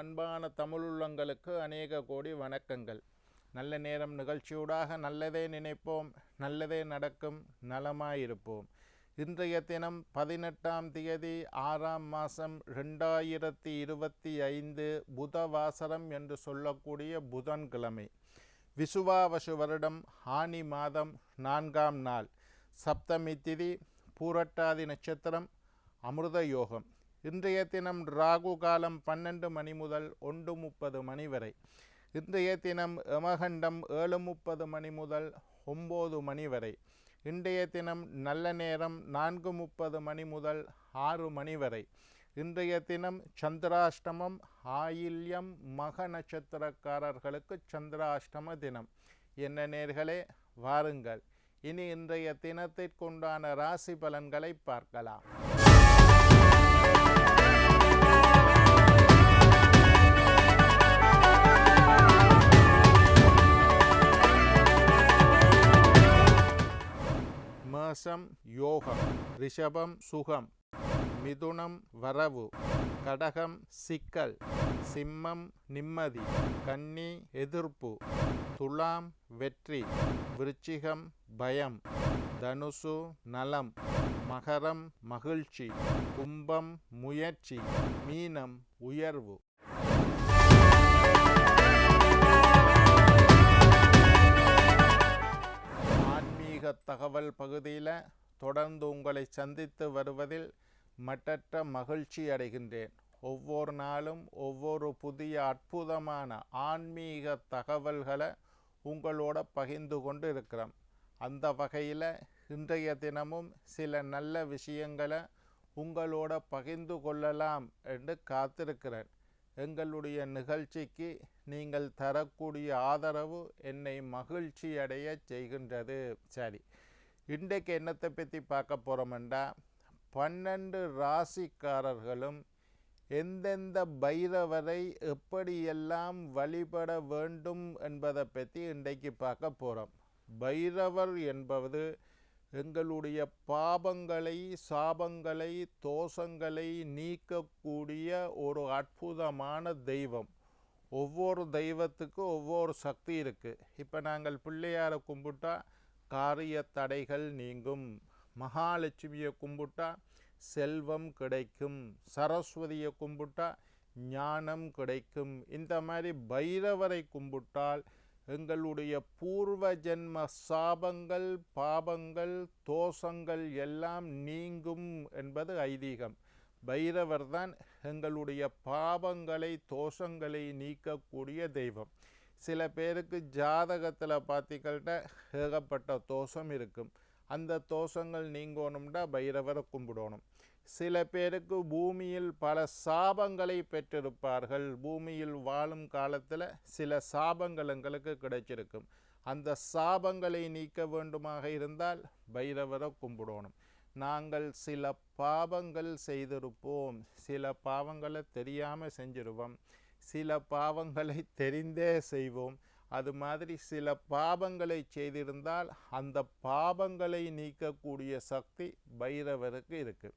அன்பான தமிழுள்ளங்களுக்கு அநேக கோடி வணக்கங்கள். நல்ல நேரம் நிகழ்ச்சியூடாக நல்லதே நினைப்போம் நல்லதே நடக்கும் நலமாயிருப்போம். இன்றைய தினம் பதினெட்டாம் தேதி ஆறாம் மாதம் ரெண்டாயிரத்தி இருபத்தி ஐந்து புதவாசரம் என்று சொல்லக்கூடிய புதன்கிழமை. விசுவாவசு வருடம் ஆனி மாதம் நான்காம் நாள். சப்தமி திதி பூரட்டாதி நட்சத்திரம் அமிர்த யோகம் இன்றைய தினம் ராகு காலம் பன்னெண்டு மணி முதல் ஒன்று முப்பது மணி வரை. இன்றைய தினம் எமகண்டம் ஏழு முப்பது மணி முதல் ஒம்பது மணி வரை. இன்றைய தினம் நல்ல நேரம் நான்கு முப்பது மணி முதல் ஆறு மணி வரை. இன்றைய தினம் சந்திராஷ்டமம் ஆயில்யம் மக நட்சத்திரக்காரர்களுக்கு சந்திராஷ்டம தினம். என்ன நேர்களே வாருங்கள். இனி இன்றைய தினத்திற்குண்டான ராசி பலன்களை பார்க்கலாம். மேஷம் யோகம் ரிஷபம் சுகம் மிதுனம் வரவு கடகம் சிக்கல் சிம்மம் நிம்மதி கன்னி எதிர்ப்பு துலாம் வெற்றி விருச்சிகம் பயம் தனுசு நலம் மகரம் மகிழ்ச்சி கும்பம் முயற்சி மீனம் உயர்வு ஆன்மீக தகவல் பகுதியில் தொடர்ந்து உங்களை சந்தித்து வருவதில் மட்டற்ற மகிழ்ச்சி அடைகின்றேன். ஒவ்வொரு நாளும் ஒவ்வொரு புதிய அற்புதமான ஆன்மீக தகவல்களை உங்களோட பகிர்ந்து கொண்டு இருக்கிறோம். அந்த வகையில் இன்றைய தினமும் சில நல்ல விஷயங்களை உங்களோட பகிர்ந்து கொள்ளலாம் என்று காத்திருக்கிறேன். எங்களுடைய நிகழ்ச்சிக்கு நீங்கள் தரக்கூடிய ஆதரவு என்னை மகிழ்ச்சி அடைய செய்கின்றது. சரி இன்றைக்கு என்னத்தை பற்றி பார்க்க போகிறோம்டா பன்னெண்டு ராசிக்காரர்களும் எந்தெந்த பைரவரை எப்படியெல்லாம் வழிபட வேண்டும் என்பதை பற்றி இன்றைக்கு பார்க்க போகிறோம் பைரவர் என்பது எங்களுடைய பாபங்களை சாபங்களை தோஷங்களை நீக்கக்கூடிய ஒரு அற்புதமான தெய்வம். ஒவ்வொரு தெய்வத்துக்கும் ஒவ்வொரு சக்தி இருக்குது இப்போ நாங்கள் பிள்ளையாரை கும்பிட்டா காரிய தடைகள் நீங்கும். மகாலட்சுமியை கும்பிட்டா செல்வம் கிடைக்கும். சரஸ்வதியை கும்பிட்டா ஞானம் கிடைக்கும். இந்த மாதிரி பைரவரை கும்பிட்டால் எங்களுடைய பூர்வ ஜென்ம சாபங்கள் பாபங்கள் தோஷங்கள் எல்லாம் நீங்கும் என்பது ஐதீகம். பைரவர் தான் எங்களுடைய பாபங்களை தோஷங்களை நீக்கக்கூடிய தெய்வம். சில பேருக்கு ஜாதகத்தில் பார்த்திக்கல்கிட்ட ஏகப்பட்ட தோஷம் இருக்கும். அந்த தோஷங்கள் நீங்கணும்னா பைரவரை கும்பிடணும். சில பேருக்கு பூமியில் பல சாபங்களை பெற்றிருப்பார்கள். பூமியில் வாழும் காலத்தில் சில சாபங்கள் எங்களுக்கு கிடைச்சிருக்கும். அந்த சாபங்களை நீக்க வேண்டுமாக இருந்தால் பைரவரை கும்பிடணும். நாங்கள் சில பாவங்கள் செய்திருப்போம். சில பாவங்களை தெரியாமல் செஞ்சிருவோம். சில பாவங்களை தெரிந்தே செய்வோம். அது மாதிரி சில பாவங்களை செய்திருந்தால் அந்த பாவங்களை நீக்கக்கூடிய சக்தி பைரவருக்கு இருக்குது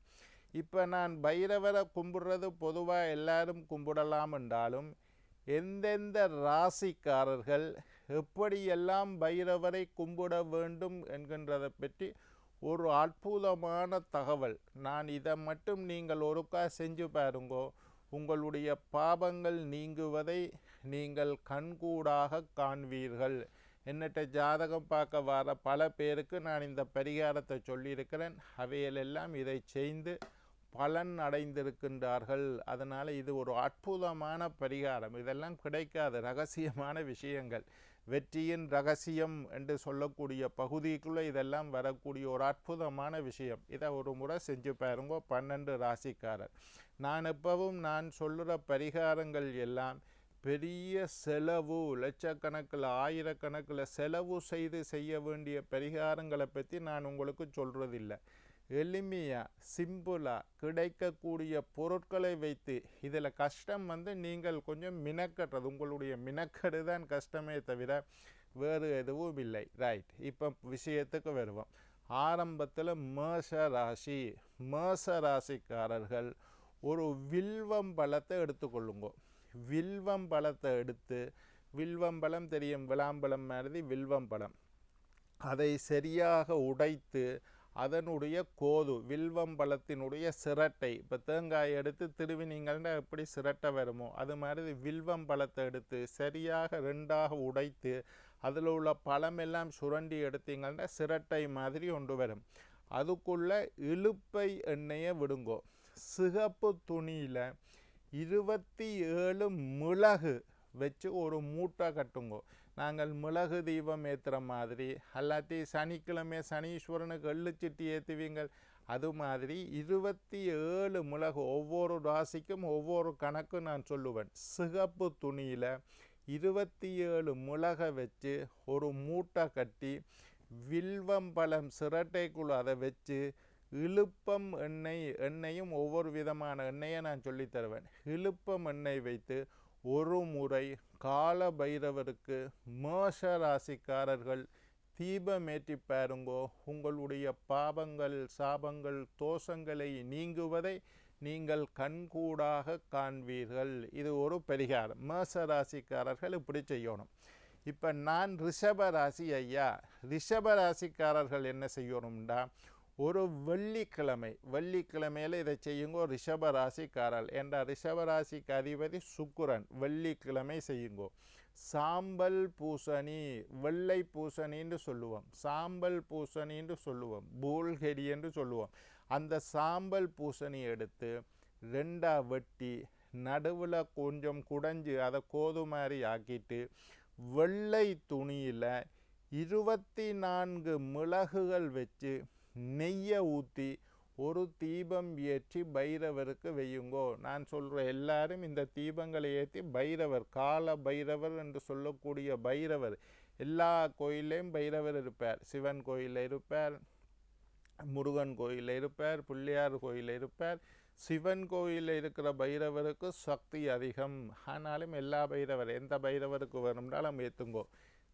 இப்போ நான் பைரவரை கும்பிடுறது பொதுவாக எல்லாரும் கும்பிடலாம் என்றாலும் எந்தெந்த ராசிக்காரர்கள் எப்படியெல்லாம் பைரவரை கும்பிட வேண்டும் என்கின்றதை பற்றி ஒரு அற்புதமான தகவல். நான் இதை மட்டும் நீங்கள் ஒருக்கா செஞ்சு பாருங்கோ. உங்களுடைய பாபங்கள் நீங்குவதை நீங்கள் கண்கூடாக காண்பீர்கள். என்னட்ட ஜாதகம் பார்க்க வர பல பேருக்கு நான் இந்த பரிகாரத்தை சொல்லியிருக்கிறேன். அவையிலெல்லாம் இதை செய்து பலன் அடைந்திருக்கின்றார்கள். அதனால் இது ஒரு அற்புதமான பரிகாரம். இதெல்லாம் கிடைக்காத. ரகசியமான விஷயங்கள். வெற்றியின் ரகசியம் என்று சொல்லக்கூடிய பகுதிக்குள்ளே இதெல்லாம் வரக்கூடிய ஒரு அற்புதமான விஷயம். இதை ஒரு முறை செஞ்சு பாருங்க. பன்னெண்டு ராசிக்காரர். நான் எப்பவும் நான் சொல்லுற பரிகாரங்கள் எல்லாம் பெரிய செலவு லட்சக்கணக்கில் ஆயிரக்கணக்கில் செலவு செய்து செய்ய வேண்டிய பரிகாரங்களை பற்றி நான் உங்களுக்கு சொல்கிறதில்லை எளிமையாக சிம்பிளாக கிடைக்கக்கூடிய பொருட்களை வைத்து இதில் கஷ்டம் வந்து நீங்கள் கொஞ்சம் மினக்கட்டுறது உங்களுடைய மினக்கடு தான் கஷ்டமே தவிர வேறு எதுவும் இல்லை. ரைட் இப்போ விஷயத்துக்கு வருவோம். ஆரம்பத்தில் மேஷ ராசி மேஷ ராசிக்காரர்கள் ஒரு வில்வம் பழத்தை எடுத்துக்கொள்ளுங்க. வில்வம்பழத்தை எடுத்து வில்வம்பழம் தெரியும் விளாம்பழம் மாதிரி வில்வம்பழம் அதை சரியாக உடைத்து அதனுடைய கோது வில்வம்பழத்தினுடைய சிரட்டை. இப்போ தேங்காய் எடுத்து திருவினீங்கள்னா எப்படி சிரட்டை வருமோ? அது மாதிரி வில்வம்பழத்தை எடுத்து சரியாக ரெண்டாக உடைத்து அதில் உள்ள பழமெல்லாம் சுரண்டி எடுத்தீங்கன்னா சிரட்டை மாதிரி ஒன்று வரும். அதுக்குள்ளே இழுப்பை எண்ணெயை விடுங்கோ. சிகப்பு துணியில் இருபத்தி ஏழு மிளகு வச்சு ஒரு மூட்டை கட்டுங்கோ. நாங்கள் மிளகு தீபம் ஏற்றுற மாதிரி அல்லாட்டி சனிக்கிழமை சனீஸ்வரனுக்கு எள்ளுச்சிட்டி ஏற்றுவீங்கள் அது மாதிரி இருபத்தி ஏழு மிளகு ஒவ்வொரு ராசிக்கும் ஒவ்வொரு கணக்கும் நான் சொல்லுவேன். சிகப்பு துணியில் இருபத்தி ஏழு மிளகை வச்சு ஒரு மூட்டை கட்டி வில்வம்பழம் சிரட்டைக்குள்ள அதை வச்சு இழுப்பம் எண்ணெய் எண்ணெயும் ஒவ்வொரு விதமான எண்ணெயை நான் சொல்லித்தருவேன் இழுப்பம் எண்ணெய் வைத்து ஒரு முறை கால பைரவருக்கு மேஷ ராசிக்காரர்கள் தீபமேற்றி பாருங்கோ உங்களுடைய பாவங்கள் சாபங்கள் தோஷங்களை நீங்குவதை நீங்கள் கண்கூடாக காண்பீர்கள். இது ஒரு பரிகாரம். மேஷ ராசிக்காரர்கள் இப்படி செய்யணும். இப்போ நான் ரிஷப ராசி ஐயா. ரிஷப ராசிக்காரர்கள் என்ன செய்யணும்டா? ஒரு வெள்ளிக்கிழமை வெள்ளிக்கிழமையில் இதை செய்யுங்கோ ரிஷப ராசிக்காரர் என்ற ரிஷப அதிபதி சுக்குரன். வெள்ளிக்கிழமை செய்யுங்கோ. சாம்பல் பூசணி வெள்ளை பூசணின்னு சொல்லுவோம். சாம்பல் பூசணின்னு சொல்லுவோம். பூல்கெடி என்று சொல்லுவோம். அந்த சாம்பல் பூசணி எடுத்து ரெண்டாக வெட்டி நடுவில் கொஞ்சம் குடைஞ்சு அதை கோது மாதிரி ஆக்கிட்டு வெள்ளை துணியில் இருபத்தி நான்கு மிளகுகள் வச்சு நெய்யை ஊற்றி ஒரு தீபம் ஏற்றி பைரவருக்கு வெய்யுங்கோ நான் சொல்கிற எல்லாரும் இந்த தீபங்களை ஏற்றி பைரவர் கால பைரவர் என்று சொல்லக்கூடிய பைரவர். எல்லா கோயிலையும் பைரவர் இருப்பார். சிவன் கோயிலில் இருப்பார் முருகன் கோயிலில் இருப்பார் பிள்ளையார் கோயிலில் இருப்பார். சிவன் கோயிலில் இருக்கிற பைரவருக்கு சக்தி அதிகம். ஆனாலும் எல்லா பைரவர் எந்த பைரவருக்கு வேணும்னாலும் ஏற்றுங்கோ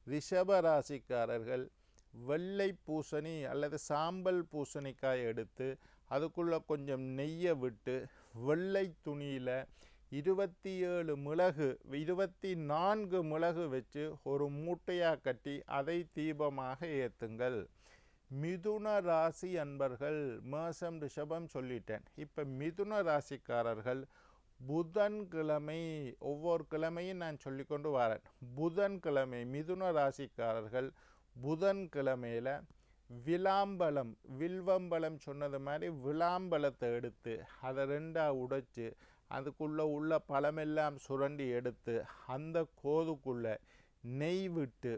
ரிஷப ராசிக்காரர்கள் வெள்ளை பூசணி அல்லது சாம்பல் பூசணிக்காய் எடுத்து அதுக்குள்ளே கொஞ்சம் நெய்யை விட்டு வெள்ளை துணியில் இருபத்தி ஏழு மிளகு இருபத்தி நான்கு மிளகு வச்சு ஒரு மூட்டையாக கட்டி அதை தீபமாக ஏற்றுங்கள் மிதுன ராசி அன்பர்கள் மேசம் ரிஷபம் சொல்லிட்டேன். இப்போ மிதுன ராசிக்காரர்கள் புதன்கிழமை ஒவ்வொரு கிழமையும் நான் சொல்லிக்கொண்டு வரேன். புதன்கிழமை மிதுன ராசிக்காரர்கள் புதன்கிழமையில் விளாம்பழம் வில்வம்பழம் சொன்னது மாதிரி விளாம்பழத்தை எடுத்து அதை ரெண்டாக உடைச்சி அதுக்குள்ளே உள்ள பழமெல்லாம் சுரண்டி எடுத்து அந்த கோதுக்குள்ளே நெய் விட்டு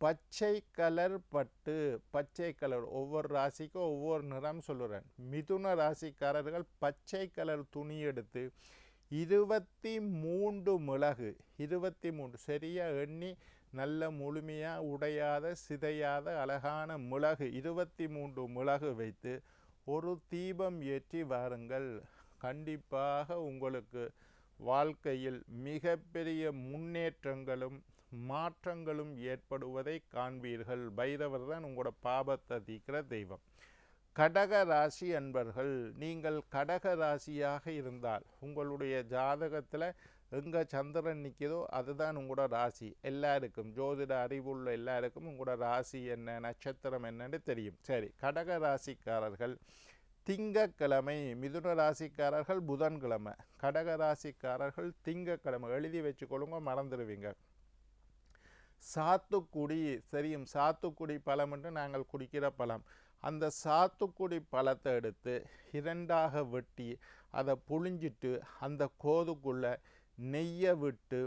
பச்சை கலர் பட்டு பச்சை கலர் ஒவ்வொரு ராசிக்கும் ஒவ்வொரு நிறம் சொல்லுறேன். மிதுன ராசிக்காரர்கள் பச்சை கலர் துணி எடுத்து இருபத்தி மூன்று மிளகு இருபத்தி மூன்று சரியாக எண்ணி நல்ல முழுமையாக உடையாத சிதையாத அழகான மிளகு இருபத்தி மூன்று மிளகு வைத்து ஒரு தீபம் ஏற்றி வாருங்கள். கண்டிப்பாக உங்களுக்கு வாழ்க்கையில் மிகப்பெரிய முன்னேற்றங்களும் மாற்றங்களும் ஏற்படுவதை காண்பீர்கள். பைரவர் தான் உங்களோட பாபத்தை தீக்கிற தெய்வம். கடக ராசி அன்பர்கள் நீங்கள் கடக ராசியாக இருந்தால் உங்களுடைய ஜாதகத்தில் எங்கே சந்திரன் நிற்கிதோ அதுதான் உங்களோட ராசி. எல்லாருக்கும் ஜோதிட அறிவுள்ள எல்லாருக்கும் உங்களோட ராசி என்ன நட்சத்திரம் என்னன்னு தெரியும். சரி கடக ராசிக்காரர்கள் திங்கக்கிழமை மிதுன ராசிக்காரர்கள் புதன்கிழமை. கடக ராசிக்காரர்கள் திங்கக்கிழமை. எழுதி வச்சுக்கொள்ளுங்க மறந்துடுவீங்க. சாத்துக்குடி தெரியும். சாத்துக்குடி பழம் என்று நாங்கள் குடிக்கிற பழம். அந்த சாத்துக்குடி பழத்தை எடுத்து இரண்டாக வெட்டி அதை புழிஞ்சிட்டு அந்த கோதுக்குள்ளே நெய்யை விட்டு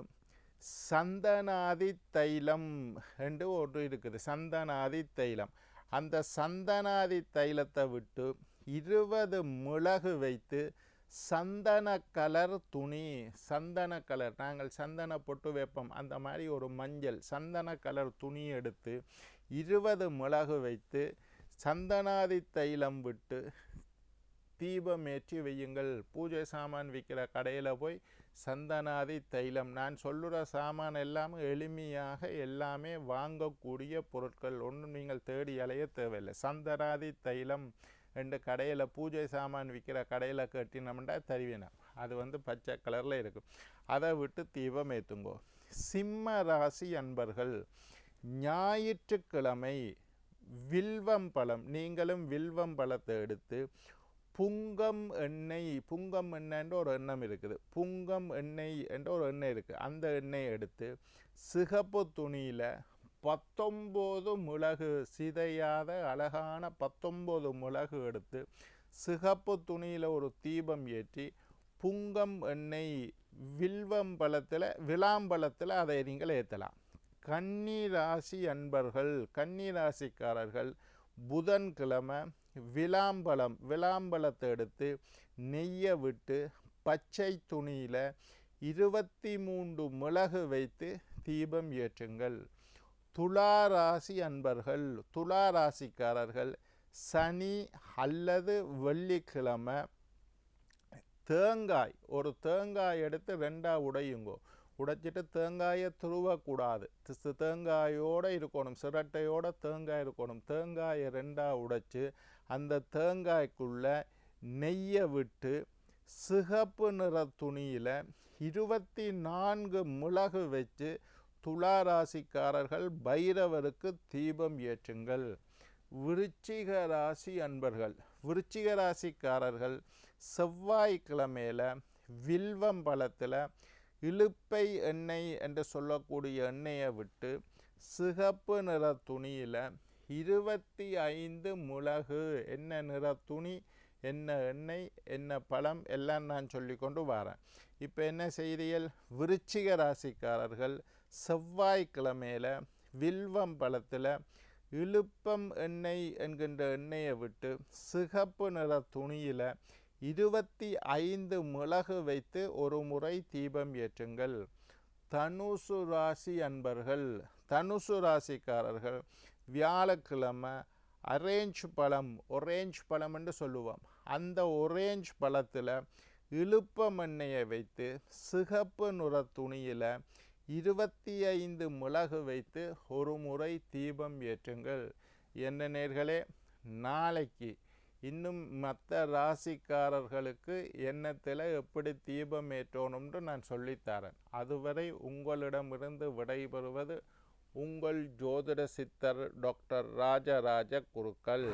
சந்தனாதி தைலம் என்று ஒன்று இருக்குது. சந்தனாதி தைலம். அந்த சந்தனாதி தைலத்தை விட்டு இருபது மிளகு வைத்து சந்தன கலர் துணி சந்தன கலர் நாங்கள் சந்தன பொட்டு வைப்போம். அந்த மாதிரி ஒரு மஞ்சள் சந்தன கலர் துணி எடுத்து இருபது மிளகு வைத்து சந்தனாதி தைலம் விட்டு தீபம் ஏற்றி வையுங்கள். பூஜை சாமான் விற்கிற கடையில் போய் சந்தனாதி தைலம். நான் சொல்லுற சாமான் எல்லாம் எளிமையாக எல்லாமே வாங்கக்கூடிய பொருட்கள். ஒன்றும் நீங்கள் தேடி அலைய தேவையில்லை. சந்தனாதி தைலம் ரெண்டு கடையில் பூஜை சாமான் விற்கிற கடையில் கட்டினோம்னா தருவினா. அது வந்து பச்சை கலரில் இருக்கும். அதை விட்டு தீபம் ஏற்றுங்கோ சிம்ம ராசி அன்பர்கள் ஞாயிற்றுக்கிழமை வில்வம் பழம் நீங்களும் வில்வம் பழத்தை எடுத்து புங்கம் எண்ணெய் புங்கம் எண்ணெய்ன்ற ஒரு எண்ணம் இருக்குது. புங்கம் எண்ணெய் என்ற ஒரு எண்ணெய் இருக்குது அந்த எண்ணெயை எடுத்து சிகப்பு துணியில் பத்தொம்போது மிளகு சிதையாத அழகான பத்தொம்போது மிளகு எடுத்து சிகப்பு துணியில் ஒரு தீபம் ஏற்றி புங்கம் எண்ணெய் வில்வம் பழத்தில் விளாம்பழத்தில் அதை நீங்கள் ஏற்றலாம். கன்னி ராசி அன்பர்கள் கன்னி ராசிக்காரர்கள் புதன்கிழமை விளாம்பழம் விளாம்பழத்தை எடுத்து நெய்யை விட்டு பச்சை துணியில் இருபத்தி மூன்று மிளகு வைத்து தீபம் ஏற்றுங்கள். துளாராசி அன்பர்கள் துளாராசிக்காரர்கள் சனி அல்லது வெள்ளிக்கிழமை தேங்காய் ஒரு தேங்காய் எடுத்து ரெண்டாக உடையுங்கோ. உடைச்சிட்டு தேங்காயை துருவக்கூடாது. தேங்காயோடு இருக்கணும் சிரட்டையோட தேங்காய் இருக்கணும். தேங்காயை ரெண்டாக உடைச்சு அந்த தேங்காய்க்குள்ள நெய்யை விட்டு சிகப்பு நிற துணியில் இருபத்தி நான்கு மிளகு வச்சு துலா ராசிக்காரர்கள் பைரவருக்கு தீபம் ஏற்றுங்கள். விருச்சிக ராசி அன்பர்கள் விருச்சிக ராசிக்காரர்கள் செவ்வாய்க்கிழமையில் வில்வம் பழத்தில் இழுப்பை எண்ணெய் என்று சொல்லக்கூடிய எண்ணெயை விட்டு சிகப்பு நிற துணியில் இருபத்தி ஐந்து மிளகு என்ன நிற துணி என்ன எண்ணெய் என்ன பழம் எல்லாம் நான் சொல்லி கொண்டு வரேன். இப்போ என்ன செய்தியல் விருச்சிக ராசிக்காரர்கள் செவ்வாய்க்கிழமையில் வில்வம் பழத்தில் இழுப்பம் எண்ணெய் என்கின்ற எண்ணெயை விட்டு சிகப்பு நிற துணியில் இருபத்தி ஐந்து மிளகு வைத்து ஒரு முறை தீபம் ஏற்றுங்கள். தனுசு ராசி அன்பர்கள் தனுசு ராசிக்காரர்கள் வியாழக்கிழமை அரேஞ்ச் பழம் ஒரேஞ்ச் பழம் என்று சொல்லுவோம். அந்த ஒரேஞ்ச் பழத்தில் இழுப்ப மண்ணையை வைத்து சிகப்பு நிற துணியில் இருபத்தி ஐந்து மிளகு வைத்து ஒரு முறை தீபம் ஏற்றுங்கள். என்ன நேர்களே நாளைக்கு இன்னும் மற்ற ராசிக்காரர்களுக்கு எண்ணத்தில் எப்படி தீபம் ஏற்றணும்னு நான் சொல்லித்தரேன். அதுவரை உங்களிடமிருந்து விடைபெறுவது உங்கள் ஜோதிட சித்தர் டாக்டர் ராஜராஜ குருக்கள்.